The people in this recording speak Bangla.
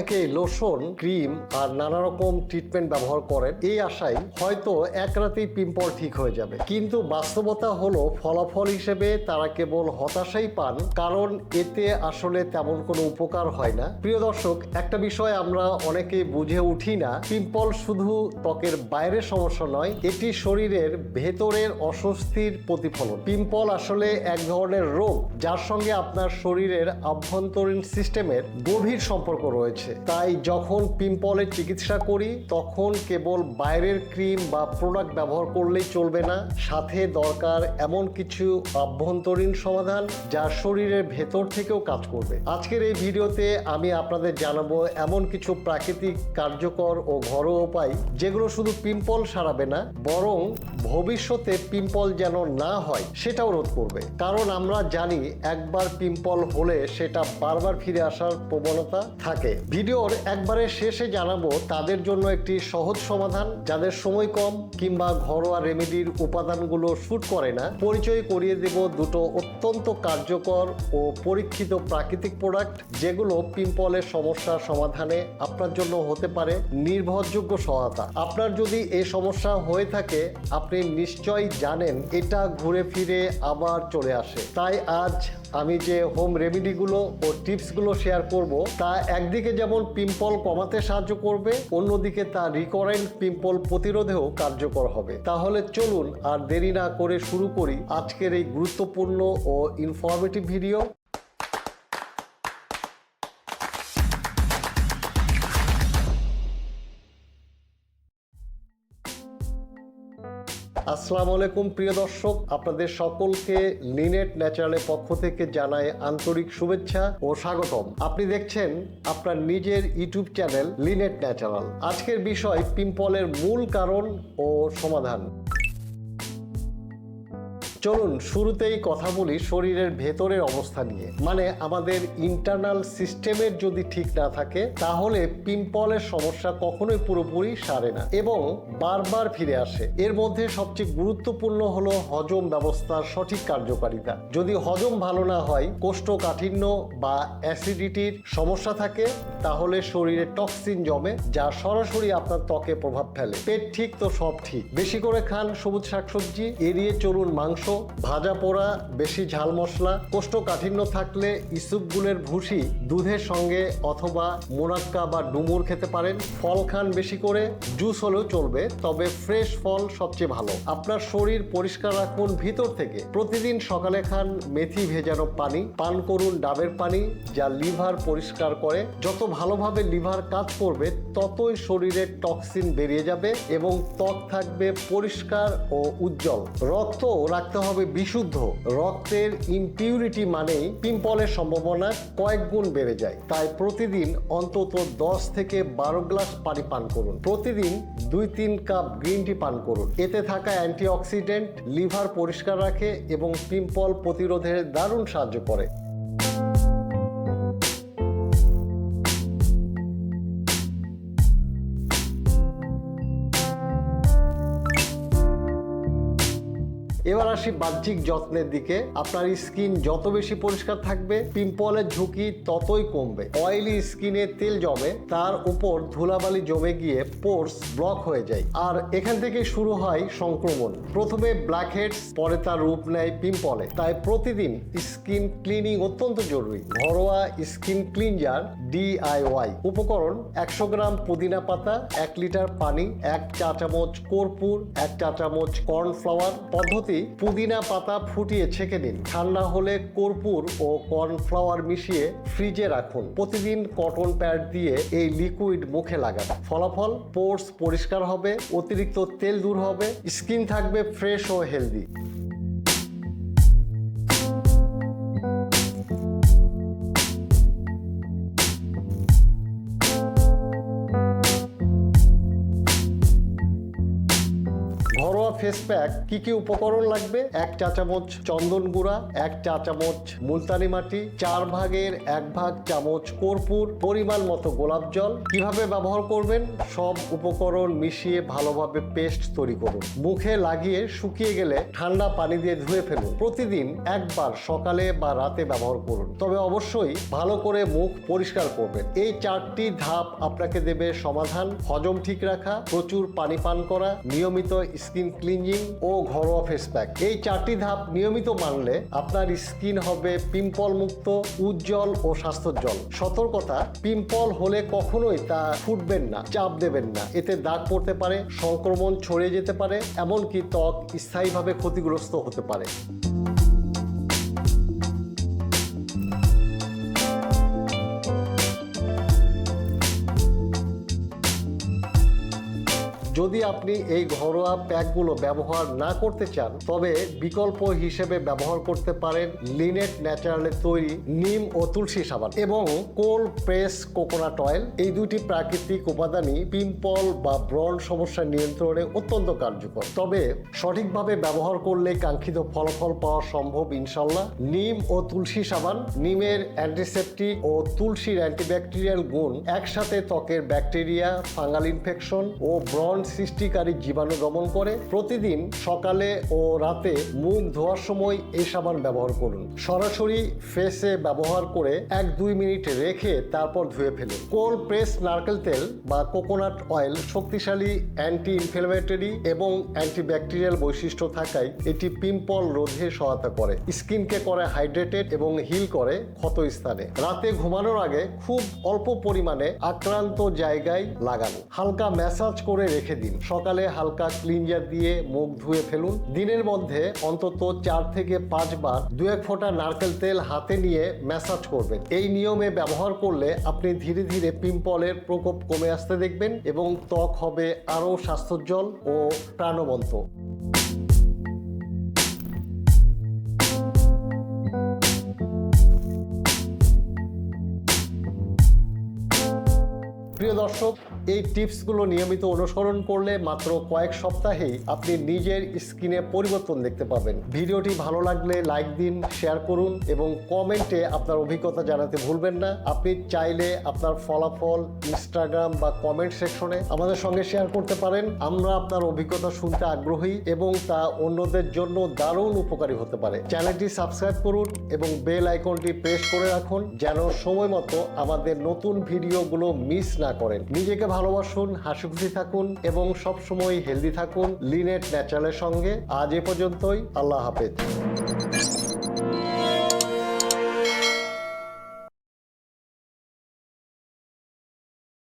অনেকেই লোশন, ক্রিম আর নানা রকম ট্রিটমেন্ট ব্যবহার করেন। এই আশায় হয়তো এক রাতেই পিম্পল ঠিক হয়ে যাবে। কিন্তু বাস্তবতা হলো ফলাফল হিসেবে তারা কেবল হতাশাই পান, কারণ এতে আসলে তেমন কোনো উপকার হয় না। প্রিয় দর্শক, একটা বিষয় আমরা অনেকে বুঝে উঠি না। পিম্পল শুধু ত্বকের বাইরের সমস্যা নয়, এটি শরীরের ভেতরের অস্বস্তির প্রতিফলন। পিম্পল আসলে এক ধরনের রোগ, যার সঙ্গে আপনার শরীরের আভ্যন্তরীণ সিস্টেমের গভীর সম্পর্ক রয়েছে। তাই যখন পিম্পলের চিকিৎসা করি, তখন কেবল বাইরের ক্রিম বা প্রোডাক্ট ব্যবহার করলেই চলবে না। সাথে দরকার এমন কিছু আভ্যন্তরীণ সমাধান যা শরীরের ভেতর থেকেও কাজ করবে। আজকের এই ভিডিওতে আমি আপনাদের জানাব এমন কিছু প্রাকৃতিক কার্যকর ও ঘরোয়া উপায় যেগুলো শুধু পিম্পল সারাবে না, বরং ভবিষ্যতে পিম্পল যেন না হয়, সেটাও রোধ করবে। কারণ আমরা জানি একবার পিম্পল হলে সেটা বারবার ফিরে আসার প্রবণতা থাকে। ভিডিওর একবারে শেষে জানাব, তাদের জন্য একটি সহজ সমাধান, যাদের সময় কম কিংবা ঘরোয়া রেমেডির উপাদানগুলো শ্যুট করে না, পরিচয় করিয়ে দেব দুটো অত্যন্ত কার্যকর ও পরীক্ষিত প্রাকৃতিক প্রোডাক্ট, যেগুলো পিম্পলের সমস্যা সমাধানে আপনার জন্য হতে পারে নির্ভরযোগ্য সহায়তা। আপনার যদি এই সমস্যা হয়ে থাকে আপনি নিশ্চয়ই জানেন, এটা ঘুরে ফিরে আবার চলে আসে। তাই আজ আমি যে হোম রেমেডিগুলো ও টিপসগুলো শেয়ার করব, তা একদিকে যেমন পিম্পল কমাতে সাহায্য করবে, অন্যদিকে তা রিকরেন্ট পিম্পল প্রতিরোধেও কার্যকর হবে। তাহলে চলুন আর দেরি না করে শুরু করি আজকের এই গুরুত্বপূর্ণ ও ইনফরমেটিভ ভিডিও আসসালামু আলাইকুম, প্রিয় দর্শক। আপনাদের সকলকে লিনেট ন্যাচারালের পক্ষ থেকে জানাই আন্তরিক শুভেচ্ছা ও স্বাগতম। আপনি দেখছেন আপনার নিজের ইউটিউব চ্যানেল লিনেট ন্যাচারাল। আজকের বিষয় পিম্পলের মূল কারণ ও সমাধান। চলুন শুরুতেই কথা বলি শরীরের ভেতরের অবস্থা নিয়ে। মানে আমাদের ইন্টারনাল সিস্টেমের যদি ঠিক না থাকে, তাহলে পিম্পলের সমস্যা কখনোই পুরোপুরি সারে না এবং বারবার ফিরে আসে। এর মধ্যে সবচেয়ে গুরুত্বপূর্ণ হলো হজম ব্যবস্থার সঠিক কার্যকারিতা। যদি হজম ভালো না হয়, কোষ্ঠকাঠিন্য বা অ্যাসিডিটির সমস্যা থাকে, তাহলে শরীরে টক্সিন জমে, যা সরাসরি আপনার ত্বকে প্রভাব ফেলে। পেট ঠিক তো সব ঠিক। বেশি করে খান সবুজ শাকসবজি, এড়িয়ে চলুন মাংস ভাজা পোড়া, বেশি ঝাল মশলা, কোষ্ঠকাঠিন্য থাকলে ইসুপগুলের ভুসি দুধের সঙ্গে অথবা মোনাক্কা বা ডুমুর খেতে পারেন। ফল খান বেশি করে, জুস হলেও চলবে, তবে ফ্রেশ ফল সবচেয়ে ভালো। আপনার শরীর পরিষ্কার রাখুন ভিতর থেকে। প্রতিদিন সকালে খান মেথি ভেজানো পানি, পান করুন ডাবের পানি, যা লিভার পরিষ্কার করে। যত ভালোভাবে লিভার কাজ করবে, ততই শরীরের টক্সিন বেরিয়ে যাবে এবং ত্বক থাকবে পরিষ্কার ও উজ্জ্বল। রক্ত রাখতে হবে বিশুদ্ধ। রক্তের ইম্পিউরিটি মানেই পিম্পলের সম্ভাবনা কয়েক গুণ বেড়ে যায়। তাই প্রতিদিন অন্তত দশ থেকে বারো গ্লাস পানি পান করুন। প্রতিদিন দুই তিন কাপ গ্রিন টি পান করুন। এতে থাকা অ্যান্টিঅক্সিডেন্ট লিভার পরিষ্কার রাখে এবং পিম্পল প্রতিরোধের দারুণ সাহায্য করে। এবার আসি বাহ্যিক যত্নের দিকে। আপনার স্কিন যত বেশি পরিষ্কার থাকবে, পিম্পলের ঝুঁকি ততই কমবে। অয়েলি স্কিনে তেল জমে, তার উপর ধুলাবালি জমে গিয়ে পোর্স ব্লক হয়ে যায়। আর এখান থেকে শুরু হয় সংক্রমণ। প্রথমে ব্ল্যাক হেডস পরে তার রূপ নেয় পিম্পলে। তাই প্রতিদিন স্কিন ক্লিনিং অত্যন্ত জরুরি। ঘরোয়া স্কিন ক্লিনজার ডিআইওয়াই উপকরণ, একশো গ্রাম পুদিনা পাতা, এক লিটার পানি, এক চা চামচ কর্পূর, এক চা চামচ কর্নফ্লাওয়ার। পদ্ধতি পুদিনা পাতা ফুটিয়ে ছেঁকে নিন। ঠান্ডা হলে কর্পূর ও কর্নফ্লাওয়ার মিশিয়ে ফ্রিজে রাখুন। প্রতিদিন কটন প্যাড দিয়ে এই লিকুইড মুখে লাগান। ফলাফল, পোর্স পরিষ্কার হবে, অতিরিক্ত তেল দূর হবে, স্কিন থাকবে ফ্রেশ ও হেলদি। ফেস প্যাক কি কি উপকরণ লাগবে? এক চা চামচ চন্দন গুঁড়া, এক চা চামচ মুলতানি মাটি, চার ভাগের এক ভাগ চামচ কর্পূর, পরিমাণ মতো গোলাপ জল। কীভাবে ব্যবহার করবেন? সব উপকরণ মিশিয়ে ভালোভাবে পেস্ট তৈরি করুন। মুখে লাগিয়ে শুকিয়ে গেলে ঠান্ডা পানি দিয়ে ধুয়ে ফেলুন। প্রতিদিন একবার সকালে বা রাতে ব্যবহার করুন। তবে অবশ্যই ভালো করে মুখ পরিষ্কার করবেন। এই চারটি ধাপ আপনাকে দেবে সমাধান। হজম ঠিক রাখা, প্রচুর পানি পান করা, নিয়মিত স্কিন ক্লিনজিং ও ঘরোয়া ফেস প্যাক এই চারটি ধাপ নিয়মিত মানলে আপনার স্কিন হবে পিম্পল মুক্ত, উজ্জ্বল ও স্বাস্থ্যোজ্জ্বল। সতর্কতা, পিম্পল হলে কখনোই তা ফুটবেন না, চাপ দেবেন না। এতে দাগ পড়তে পারে, সংক্রমণ ছড়িয়ে যেতে পারে, এমনকি ত্বক স্থায়ীভাবে ক্ষতিগ্রস্ত হতে পারে। যদি আপনি এই ঘরোয়া প্যাকগুলো ব্যবহার না করতে চান, তবে বিকল্প হিসেবে ব্যবহার করতে পারেন লিনেট ন্যাচারালের তৈরি নিম ও তুলসী সাবান এবং কোল প্রেস কোকোনাট অয়েল। এই দুটি প্রাকৃতিক উপাদানই পিম্পল বা ব্রণ সমস্যা নিয়ন্ত্রণে অত্যন্ত কার্যকর। তবে সঠিকভাবে ব্যবহার করলে কাঙ্ক্ষিত ফলাফল পাওয়া সম্ভব ইনশাল্লাহ। নিম ও তুলসী সাবান, নিমের অ্যান্টিসেপটিক ও তুলসীর অ্যান্টিব্যাকটেরিয়াল গুণ একসাথে ত্বকের ব্যাকটেরিয়া, ফাঙ্গাল ইনফেকশন ও ব্রণ সৃষ্টিকারী জীবাণু দমন করে, প্রতিদিন সকালে ও রাতে মুখ ধোয়ার সময় এই সাবান ব্যবহার করুন। সরাসরি ফেসে ব্যবহার করে এক দুই মিনিট রেখে তারপর ধুয়ে ফেলুন। কোল প্রেস নারকেল তেল বা কোকোনাট অয়েল শক্তিশালী অ্যান্টি ইনফ্লেমেটরি এবং অ্যান্টিব্যাকটেরিয়াল বৈশিষ্ট্য থাকায় এটি পিম্পল রোধে সহায়তা করে। স্কিনকে করে হাইড্রেটেড এবং হিল করে ক্ষত স্থানে। রাতে ঘুমানোর আগে খুব অল্প পরিমাণে আক্রান্ত জায়গায় লাগানো। হালকা ম্যাসাজ করে রেখে দিন। সকালে হালকা ক্লিনজার দিয়ে মুখ ধুয়ে ফেলুন। দিনের মধ্যে অন্তত চার থেকে পাঁচবার দু এক ফোঁটা নারকেল তেল হাতে নিয়ে ম্যাসাজ করবেন। এই নিয়মে ব্যবহার করলে আপনি ধীরে ধীরে পিম্পলের প্রকোপ কমে আসতে দেখবেন এবং ত্বক হবে আরও স্বাস্থ্যোজ্জ্বল ও প্রাণবন্ত। প্রিয় দর্শক এই টিপসগুলো নিয়মিত অনুসরণ করলে মাত্র কয়েক সপ্তাহেই আপনি নিজের স্কিনে পরিবর্তন দেখতে পাবেন। ভিডিওটি ভালো লাগলে লাইক দিন, শেয়ার করুন এবং কমেন্টে আপনার অভিজ্ঞতা জানাতে ভুলবেন না। আপনি চাইলে আপনার ফলাফল ইনস্টাগ্রাম বা কমেন্ট সেকশনে আমাদের সঙ্গে শেয়ার করতে পারেন। আমরা আপনার অভিজ্ঞতা শুনতে আগ্রহী এবং তা অন্যদের জন্য দারুণ উপকারী হতে পারে। চ্যানেলটি সাবস্ক্রাইব করুন এবং বেল আইকনটি প্রেস করে রাখুন যেন সময় মতো আমাদের নতুন ভিডিওগুলো মিস না করেন। নিজেকে ভালোবাসুন হাসি খুশি থাকুন এবং সবসময় হেলদি থাকুন। লিনেট ন্যাচারালের সঙ্গে আজ এ পর্যন্তই। আল্লাহ হাফেজ।